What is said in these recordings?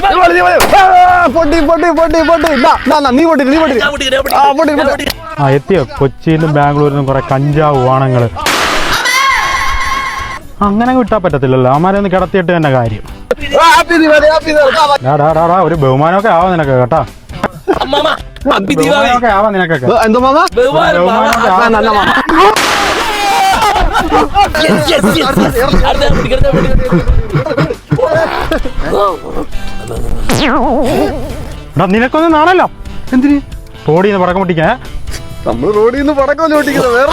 പൊട്ടി നീ പൊട്ടി നീ പൊട്ടി. ആ പൊട്ടിക്കാം. പൊട്ടി. പൊട്ടി. ആ എത്തിയോ? കൊച്ചിയിൽ നിന്നും ബാംഗ്ലൂരിൽ നിന്നും കുറെ കഞ്ചാവ് വാണങ്ങൾ. അങ്ങനെ വിട്ടാ പറ്റത്തില്ലല്ലോ. അമാരെ ഒന്ന് കിടത്തിയിട്ട് തന്നെ കാര്യം. ഒരു ബഹുമാനമൊക്കെ ആവാം നിനക്ക് കേട്ടാ. ബഹുമാനമൊക്കെ ആവാം നിനക്കൊക്കെ. എന്തോ മാമ. ബഹുമാനമൊക്കെ ആവാം. നല്ല മാമ. അടുത്ത. എടാ നിനക്കൊന്നും നാണല്ലോ? എന്തിന്? റോഡിൽ നിന്ന് പടക്കം പൊട്ടിക്കാൻ? നമ്മൾ റോഡിൽ നിന്ന് പടക്കം ഓട്ടിക്കുന്നത് വേറെ.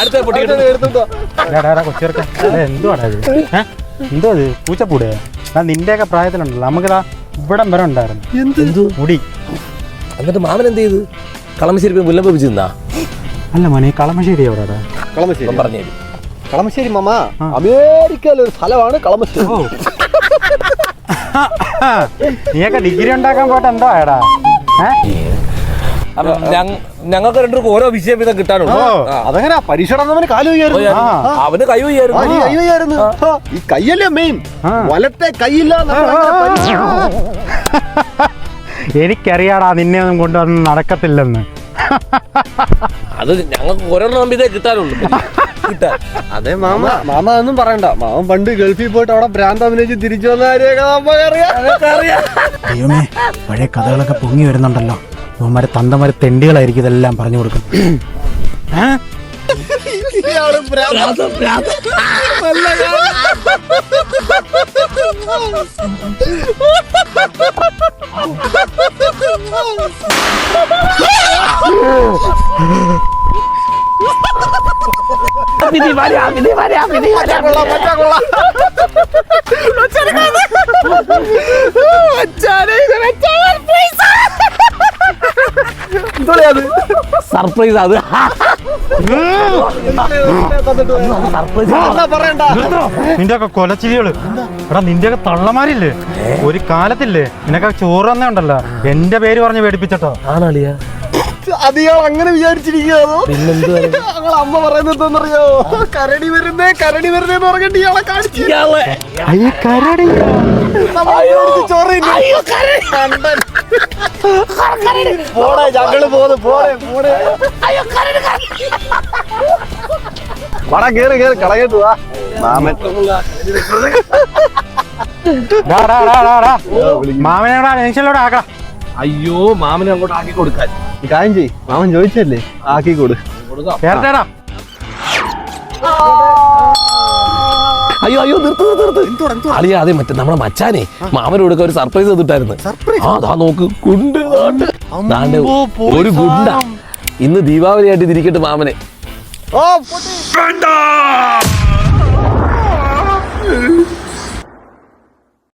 അടുത്ത പൊട്ടിക്കാം. ഏ? എന്തോ ഇത്? പൂച്ചപ്പൂടെ? നിന്റെയൊക്കെ പ്രായത്തിലുണ്ടല്ലോ. നമുക്കിതാ ഇവിടം വരെ ഉണ്ടായിരുന്നു? മുടി. എന്നിട്ട് മാമൻ എന്ത് ചെയ്ത്? കളമശ്ശേരി അല്ല മോനെ കളമശ്ശേരി പറഞ്ഞു കളമശ്ശേരി മാമ. അമേരിക്കയിലെ ഒരു സ്ഥലമാണ് കളമശ്ശേരി. നീയൊക്കെ ഡിഗ്രി ഉണ്ടാക്കാൻ പോട്ടെ എന്തോ ആയടാ? ഞങ്ങൾക്ക് രണ്ടുപേർക്കും ഓരോ വിഷയം വീതം. ആ. അതങ്ങനെ? പരീക്ഷ നടന്നവന് കാൽ അവന് കൈ വയ്യായിരുന്നു. ഈ കയ്യല്ലേ മെയിൻ വലത്തെ കൈയില്ല. എനിക്കറിയാടാ നിന്നെ ഒന്നും കൊണ്ടുവന്ന് നടക്കത്തില്ലെന്ന്. അത് ഞങ്ങൾക്ക് ഒരെണ്ണം ഇതേ കിട്ടാനുള്ളൂ കിട്ടാൻ അതെ മാമ മാമ ഒന്നും പറയണ്ട മാമൻ പണ്ട് ഗൾഫിൽ പോയിട്ട് അവിടെ ഭ്രാന്ത് അഭിനയിച്ച് തിരിച്ചു വന്ന കാര്യമൊക്കെ നമുക്കറിയാം ദൈവമേ പഴയ കഥകളൊക്കെ പൊങ്ങി വരുന്നുണ്ടല്ലോ ഇവന്മാരെ തന്തമാരെ തെണ്ടികളായിരിക്കും ഇതെല്ലാം പറഞ്ഞു കൊടുക്കും ഏ? കാര്യം. കൊള്ളാം, പറ്റാ കൊള്ളാം. എന്തുവാ അത്? സർപ്രൈസ് അത് നിന്റെയൊക്കെ കൊലച്ചിരികൾ എടാ നിന്റെ ഒക്കെ തള്ളമാരില്ലേ ഒരു കാലത്തില്ലേ നിനക്ക് ചോറ് തന്നെ ഉണ്ടല്ലോ എന്റെ പേര് പറഞ്ഞ് പേടിപ്പിച്ചട്ടോ ആണാളിയാ അത് ഇയാൾ അങ്ങനെ വിചാരിച്ചിരിക്കുകയാണോ ഞങ്ങൾ അമ്മ പറയുന്നത് എന്തറിയോ കരടി വരുന്നേ കരടി വരുന്നേന്ന് പറഞ്ഞിട്ട് ഇയാളെ കാണിച്ചു. ഇയാളെ. അയ്യ കരടി. കണ്ടൻ. പോടെ ഞങ്ങൾ പോന്ന് പോടെ പോടെ. വടാ കേറ് കേറ് കളയട്ടു വാ. മാമൻ. മാമനെടാ ആക്കാം അയ്യോ മാമനെ അങ്ങോട്ട് ആക്കി കൊടുക്കാൻ. കാര്യം ചെയ് മാമൻ ചോദിച്ചല്ലേ ആക്കി കൊടു. ചേർത്തേടാ അയ്യോ അയ്യോ നിർത്ത് നിർത്ത് നിർത്ത്. അളിയ അതെ മറ്റേ നമ്മുടെ മച്ചാനെ മാമൻ കൊടുക്ക ഒരു സർപ്രൈസ് തന്നിട്ടായിരുന്നു. ആ ദാ നോക്ക് കുണ്ട് ദാണ്ട്. ഒരു ഗുണ്ട. ഇന്ന് ദീപാവലി ആയിട്ട് തിരിക്കട്ടെ മാമനെ. ഓ വേണ്ട.